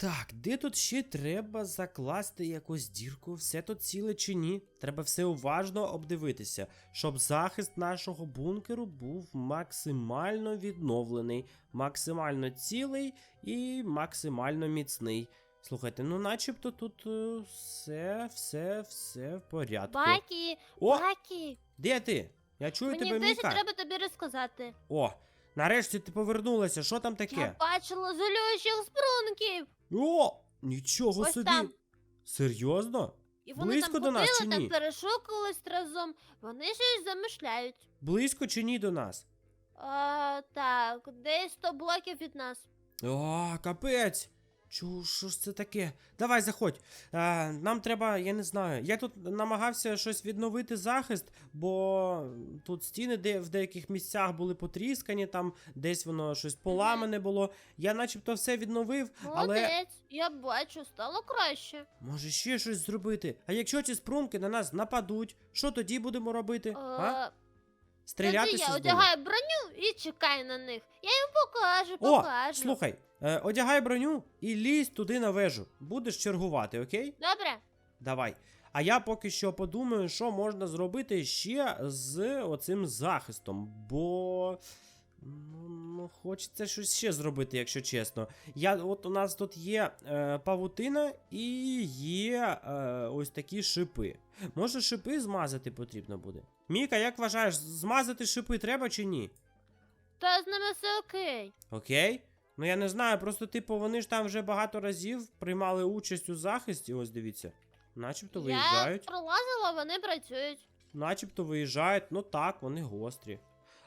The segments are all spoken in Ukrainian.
Так, де тут ще треба закласти якусь дірку? Все тут ціле чи ні? Треба все уважно обдивитися, щоб захист нашого бункеру був максимально відновлений, максимально цілий і максимально міцний. Слухайте, ну начебто тут е, все, все, все в порядку. Бакі, О, Бакі, де ти? Я чую мені тебе, Міка. треба тобі розказати. О, нарешті ти повернулася. Що там таке? Я бачила золючих спрунків. О, нічого Ось собі. там. Серйозно? І вони Близько там до нас ходили, чи ні? так перешукались разом. Вони щось замишляють. Близько чи ні до нас? А, так, десь 100 блоків від нас. О, капець. Чу, що ж це таке? Давай, заходь. А, нам треба, я не знаю. Я тут намагався щось відновити захист, бо тут стіни де, в деяких місцях були потріскані, там десь воно щось поламане було. Я начебто все відновив, але Молодець, я бачу, стало краще. може ще щось зробити. А якщо ці спрунки на нас нападуть, що тоді будемо робити? А? Стрілятися Тоді я з одягаю броню і чекаю на них. Я їм покажу, О, покажу. слухай, е, одягай броню і лізь туди на вежу. Будеш чергувати, окей? Добре? Давай. А я поки що подумаю, що можна зробити ще з оцим захистом, бо. Ну, ну, хочеться щось ще зробити, якщо чесно. Я, от у нас тут є е, павутина і є е, ось такі шипи. Може, шипи змазати потрібно буде? Міка, як вважаєш, змазати шипи треба чи ні? Та з ними все окей. Окей? Ну я не знаю, просто типу вони ж там вже багато разів приймали участь у захисті, ось дивіться. Начебто Я виїжджають. пролазила, вони працюють. Начебто виїжджають, ну так, вони гострі.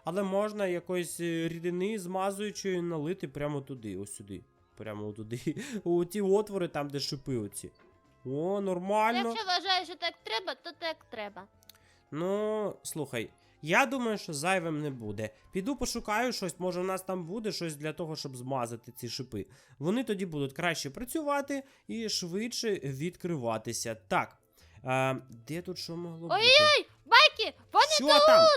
Але можна якоїсь е, рідини змазуючої налити прямо туди, ось сюди. Прямо туди. У ті отвори, там, де шипи оці. О, нормально. Якщо вважаєш, що так треба, то так треба. Ну, слухай, я думаю, що зайвим не буде. Піду пошукаю щось, може у нас там буде щось для того, щоб змазати ці шипи. Вони тоді будуть краще працювати і швидше відкриватися. Так. А, де тут що могло бути? Ой-ой, Байки, вони Що тут! там?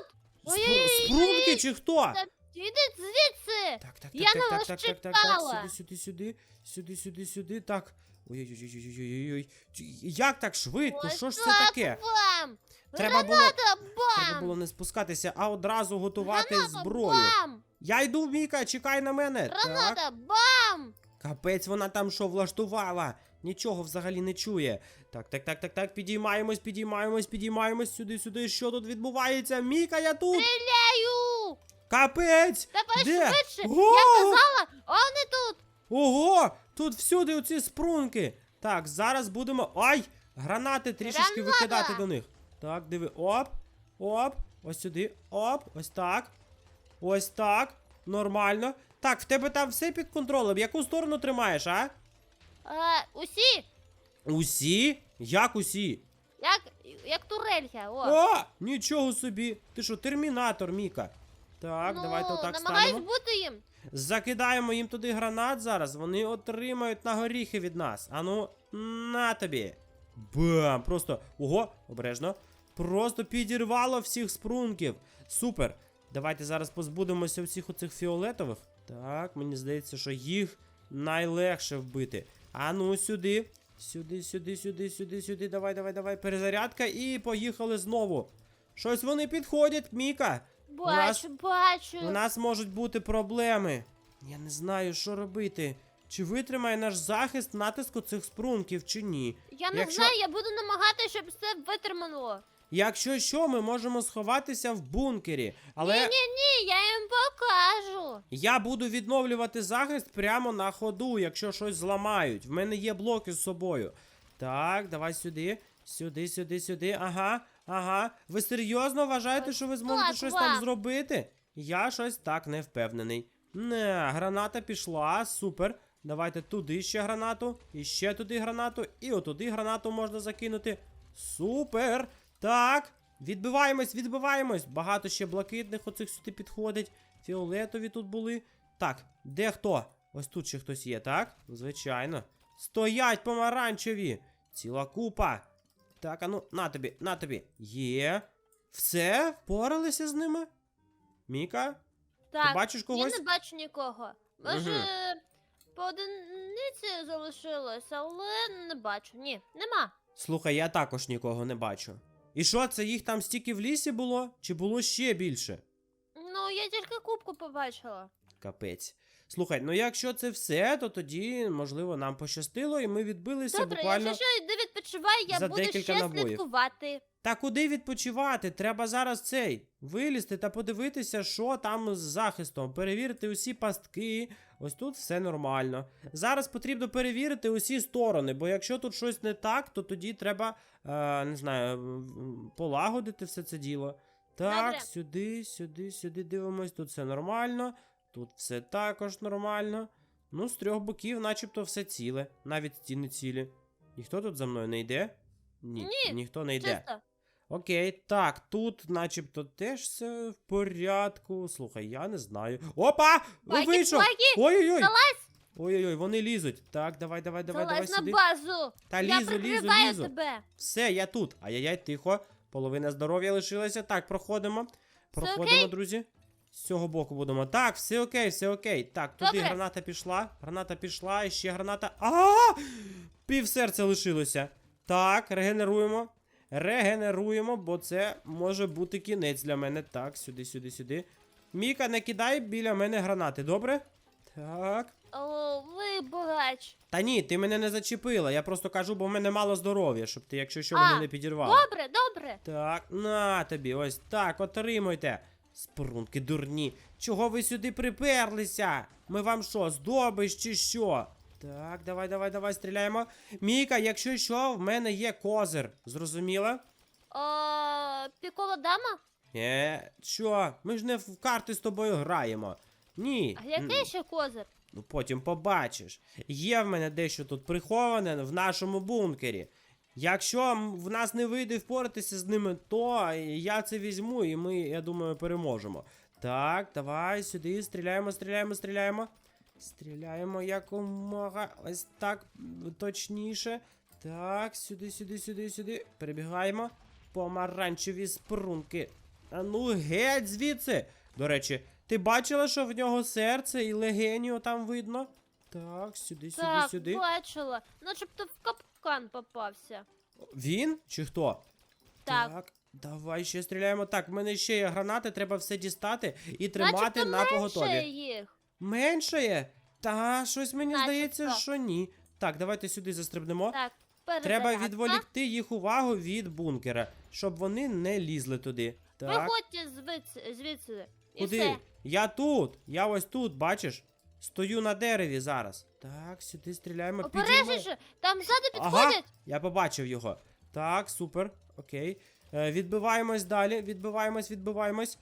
Спру- Спрунки чи хто? Ідіть звідси! Так, так, так, Я так, на так, вас так, так, так, чекала. так, сюди, сюди, сюди, сюди, сюди, сюди, так. Ой-ой-ой-ой-ой-ой. Як так швидко? Ось Що ж це так таке? Бам! Треба було, Граната, треба було не спускатися, а одразу готувати Граната, зброю. Бам! Я йду, Міка, чекай на мене. Так. Граната, бам! Капець, вона там що влаштувала. Нічого взагалі не чує. Так, так, так, так, так, підіймаємось, підіймаємось, підіймаємось сюди, сюди. Що тут відбувається? Міка, я тут! Стріляю! Капець! Давай Де? швидше! Я казала, вони тут! Ого! Тут всюди оці спрунки. Так, зараз будемо. Ай! Гранати трішечки Граната! викидати до них. Так, диви. Оп! Оп! Ось сюди. Оп! Ось так. Ось так. Нормально. Так, в тебе там все під контролем. Яку сторону тримаєш, а? А, усі, Усі? Як усі? як, як турелька, о. О! Нічого собі. Ти що, термінатор, Міка? Так, ну, давайте отак намагаюсь станемо. бути їм. Закидаємо їм туди гранат зараз, вони отримають на горіхи від нас. Ану, на тобі. Бам! Просто. Ого, обережно. Просто підірвало всіх спрунків. Супер. Давайте зараз позбудемося всіх оцих фіолетових. Так, мені здається, що їх найлегше вбити. Ану, сюди. Сюди, сюди, сюди, сюди, сюди. Давай, давай, давай. Перезарядка і поїхали знову. Щось вони підходять, Міка. Бачу, бачу. У нас можуть бути проблеми. Я не знаю, що робити. Чи витримає наш захист натиску цих спрунків, чи ні. Я не якщо- знаю, я буду намагатися, щоб все витримало. Якщо що, ми можемо сховатися в бункері. Але Ні, ні, ні, я їм покажу. я буду відновлювати захист прямо на ходу, якщо щось зламають. В мене є блоки з собою. Так, давай сюди. Сюди, сюди, сюди. Ага, ага. Ви серйозно вважаєте, що ви зможете так, щось там зробити? Я щось так не впевнений. Не, граната пішла, супер. Давайте туди ще гранату, і ще туди гранату, і отуди гранату можна закинути. Супер! Так, відбиваємось, відбиваємось. Багато ще блакитних оцих сюди підходить. Фіолетові тут були. Так, де хто? Ось тут ще хтось є, так? Звичайно. Стоять помаранчеві! Ціла купа. Так, а ну, на тобі, на тобі. Є. Все? Впоралися з ними? Міка? Так, Ти бачиш когось? я не бачу нікого. Може, Мгм. поодиничку скриньці залишилось, але не бачу. Ні, нема. Слухай, я також нікого не бачу. І що, це їх там стільки в лісі було? Чи було ще більше? Ну, я тільки кубку побачила. Капець. Слухай, ну якщо це все, то тоді, можливо, нам пощастило, і ми відбилися Добре, буквально. якщо що, не відпочивай, я за буду декілька ще набоїв. слідкувати. Та куди відпочивати? Треба зараз цей вилізти та подивитися, що там з захистом. Перевірити усі пастки. Ось тут все нормально. Зараз потрібно перевірити усі сторони, бо якщо тут щось не так, то тоді треба, е, не знаю, полагодити все це діло. Так, Добре. сюди, сюди, сюди дивимось. Тут все нормально. Тут все також нормально. Ну, з трьох боків, начебто, все ціле, навіть стіни цілі. Ніхто тут за мною не йде? Ні, Ні, ніхто не йде. Чисто. Окей, так, тут начебто теж все в порядку. Слухай, я не знаю. Опа! Багі, Вийшов! багі, Ой-ой-ой! залазь! Ой-ой-ой, вони лізуть. Так, давай, давай, давай, давай Залазь на сюди. базу. Та я лізу, лізу, прикриваю лізу. тебе. Все, я тут. Ай-яй-яй, тихо. Половина здоров'я лишилася. Так, проходимо. Проходимо, окей? друзі. З цього боку будемо. Так, все окей, все окей. Так, туди Добре. граната пішла. Граната пішла, і ще граната. А! Пів серця лишилося. Так, регенеруємо. Регенеруємо, бо це може бути кінець для мене. Так, сюди, сюди, сюди. Міка, не кидай біля мене гранати, добре? Так. О, вибач. Та ні, ти мене не зачепила. Я просто кажу, бо в мене мало здоров'я, щоб ти, якщо що, мене не підірвала. Добре, добре. Так, на тобі, ось так, отримуйте. Спрунки дурні. Чого ви сюди приперлися? Ми вам що, здобич чи що? Так, давай, давай, давай, стріляємо. Міка, якщо що, в мене є козир. Зрозуміла? О, пікова дама? Е, що? Ми ж не в карти з тобою граємо. Ні. А який ще козир? Ну потім побачиш. Є в мене дещо тут приховане в нашому бункері. Якщо в нас не вийде впоратися з ними, то я це візьму і ми, я думаю, переможемо. Так, давай сюди, стріляємо, стріляємо, стріляємо. Стріляємо якомога. Ось так точніше. Так, сюди, сюди, сюди, сюди. Перебігаємо. Помаранчеві спрунки. А ну геть звідси. До речі, ти бачила, що в нього серце і легеніо там видно? Так, сюди, сюди, так, сюди. бачила. Начебто в капкан попався. Він чи хто? Так. давай ще стріляємо. Так, в мене ще є гранати, треба все дістати і тримати Начебто на поготові. їх. Меншає? Та щось мені Начебто. здається, що ні. Так, давайте сюди застрибнемо. Так, Треба перезарядка. відволікти їх увагу від бункера, щоб вони не лізли туди. Так. Виходьте звідси, звідси. І Куди? все. Я тут. Я ось тут, бачиш? Стою на дереві зараз. Так, сюди стріляємо. підіймаємо. Обережніше, там ззаду Ага, підходять. я побачив його. Так, супер. Окей. Е, відбиваємось далі. Відбиваємось, відбиваємось.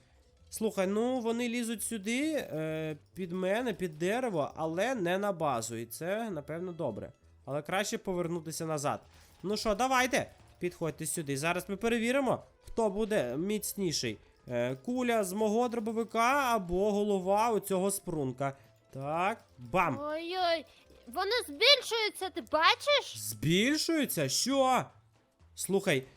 Слухай, ну вони лізуть сюди, е, під мене, під дерево, але не на базу. І це, напевно, добре. Але краще повернутися назад. Ну що, давайте. Підходьте сюди. Зараз ми перевіримо, хто буде міцніший. Е, куля з мого дробовика або голова у цього спрунка. Так, бам! Ой-ой, вони збільшуються, ти бачиш? Збільшується? Що? Слухай,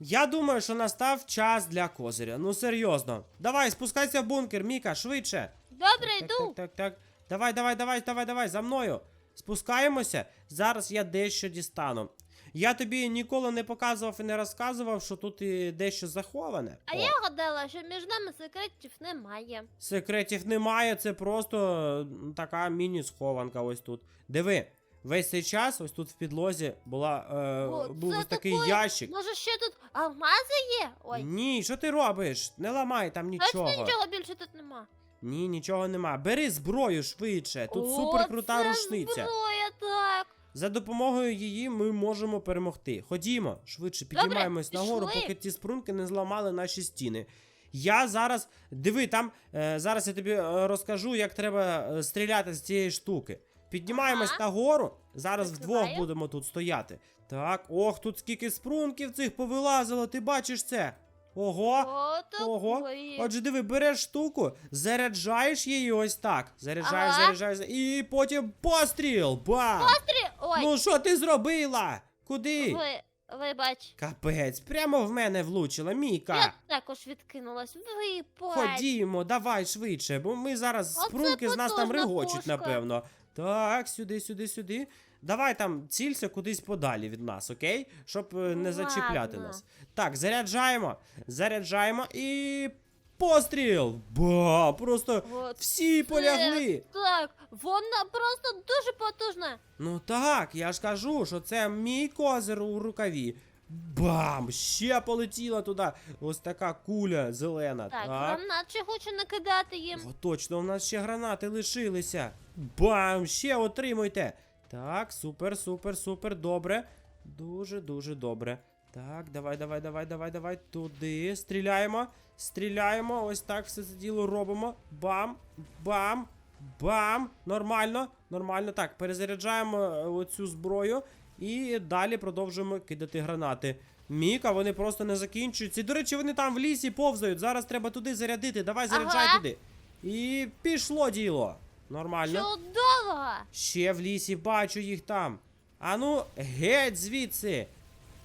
я думаю, що настав час для козиря. Ну серйозно. Давай, спускайся в бункер, Міка, швидше. Добре, Так, йду. так, так, так. Давай, давай, давай, давай, давай, за мною. Спускаємося. Зараз я дещо дістану. Я тобі ніколи не показував і не розказував, що тут і дещо заховане. А О, я гадала, що між нами секретів немає. Секретів немає, це просто така міні-схованка ось тут. Диви, весь цей час ось тут в підлозі була, е, О, був це ось такий такої- ящик. Може ще тут алмази є? Ой, Ні, що ти робиш? Не ламай там точно нічого. нічого більше тут нема. Ні, нічого нема. Бери зброю швидше. Тут О, супер крута це рушниця. Зброя, так. За допомогою її ми можемо перемогти. Ходімо, швидше підіймаємось нагору, пішли. поки ті спрунки не зламали наші стіни. Я зараз. Диви, там е, зараз я тобі е, розкажу, як треба е, стріляти з цієї штуки. Піднімаємось Ага. нагору. Зараз вдвох будемо тут стояти. Так, ох, тут скільки спрунків цих повилазило, ти бачиш це? Ого! О, Ого. Отже, диви, береш штуку, заряджаєш її ось так. Заряджаєш, Ага. заряджаєш, і потім постріл! Бам! Пострі... Ой, Ну що ти зробила? Куди? ви, вибач. Капець, прямо в мене влучила, Міка. Я також відкинулась. Вибач. Ходімо, давай швидше, бо ми зараз Оце спрунки з нас там потужна регочуть, пушка. напевно. Так, сюди, сюди, сюди. Давай там цілься кудись подалі від нас, окей? Щоб е, не зачіпляти ладно. нас. Так, заряджаємо. Заряджаємо і. Постріл! Ба! Просто От всі полягли. Так, вона просто дуже потужна. Ну так, я ж кажу, що це мій козир у рукаві. Бам! Ще полетіла туди. Ось така куля зелена. Так, Так. гранат ще хочу накидати їм. О, точно, у нас ще гранати лишилися. Бам! Ще отримуйте. Так, супер, супер, супер, добре. Дуже, дуже добре. Так, давай, давай, давай, давай, давай. Туди. Стріляємо. Стріляємо. Ось так все це діло робимо. Бам! Бам! Бам! Нормально, нормально. Так, перезаряджаємо е, оцю зброю. І далі продовжуємо кидати гранати. Міка, вони просто не закінчуються. І, до речі, вони там в лісі повзають. Зараз треба туди зарядити. Давай заряджай Ага. туди. І пішло діло. Нормально. Чудово! Ще в лісі бачу їх там. Ану, геть звідси.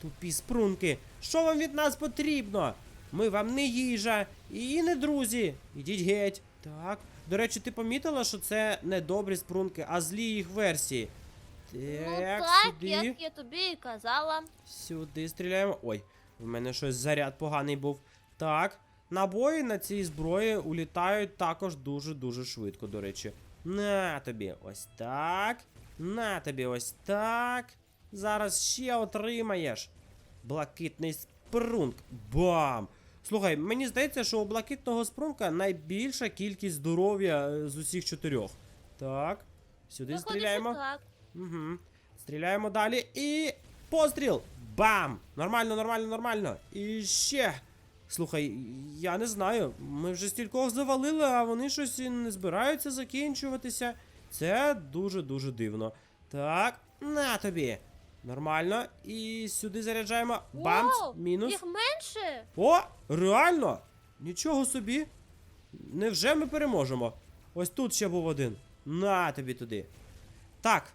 Тупі спрунки. Що вам від нас потрібно? Ми вам не їжа і не друзі. Ідіть геть. Так. До речі, ти помітила, що це не добрі спрунки, а злі їх версії. Так, ну так, сюди. як я тобі і казала. Сюди стріляємо. Ой, в мене щось заряд поганий був. Так, набої на цій зброї улітають також дуже-дуже швидко, до речі. На тобі, ось так. На тобі, ось так. Зараз ще отримаєш. Блакитний спрунг. Бам! Слухай, мені здається, що у блакитного спрунка найбільша кількість здоров'я е, з усіх чотирьох. Так, сюди Виходить, стріляємо. так. Угу. Стріляємо далі і. Постріл! Бам! Нормально, нормально, нормально. І ще. Слухай, я не знаю. Ми вже стількох завалили, а вони щось і не збираються закінчуватися. Це дуже-дуже дивно. Так, на тобі. Нормально. І сюди заряджаємо. Вау, Мінус. Їх менше? О, реально! Нічого собі. Невже ми переможемо? Ось тут ще був один. На тобі туди. Так.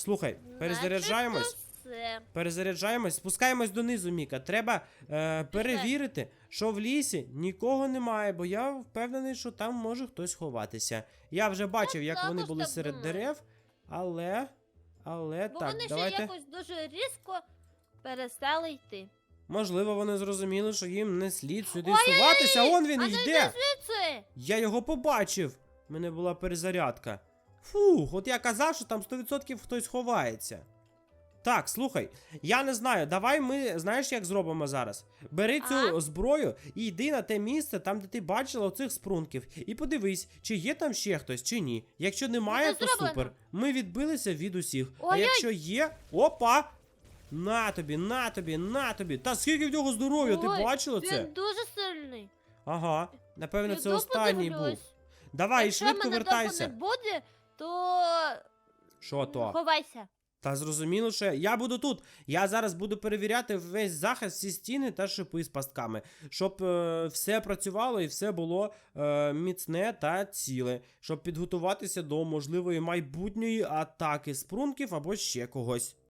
Слухай, перезаряджаємось. Перезаряджаємось, спускаємось донизу, Міка. Треба е, перевірити, що в лісі нікого немає, бо я впевнений, що там може хтось ховатися. Я вже бачив, як вони були серед дерев, але. Але Бо так, вони давайте. ще якось дуже різко перестали йти. Можливо, вони зрозуміли, що їм не слід сюди Ой-ой-ой! суватися. Он він а йде. Я його побачив. У мене була перезарядка. Фух, от я казав, що там 100% хтось ховається. Так, слухай, я не знаю, давай ми, знаєш, як зробимо зараз? Бери цю Ага. зброю і йди на те місце, там, де ти бачила оцих спрунків, і подивись, чи є там ще хтось, чи ні. Якщо немає, то зроблено. супер. Ми відбилися від усіх. А Ой-ой! якщо є. Опа! На тобі, на тобі, на тобі. Та скільки в нього здоров'я, ти Ой, бачила це? Він дуже сильний. Ага. Напевно, це останній був. Давай, Якщо швидко мене вертайся. не буде, то Що то? ховайся. Та зрозуміло, що я буду тут. Я зараз буду перевіряти весь захист, всі стіни та шипи з пастками, щоб е, все працювало і все було е, міцне та ціле, щоб підготуватися до можливої майбутньої атаки спрунків або ще когось.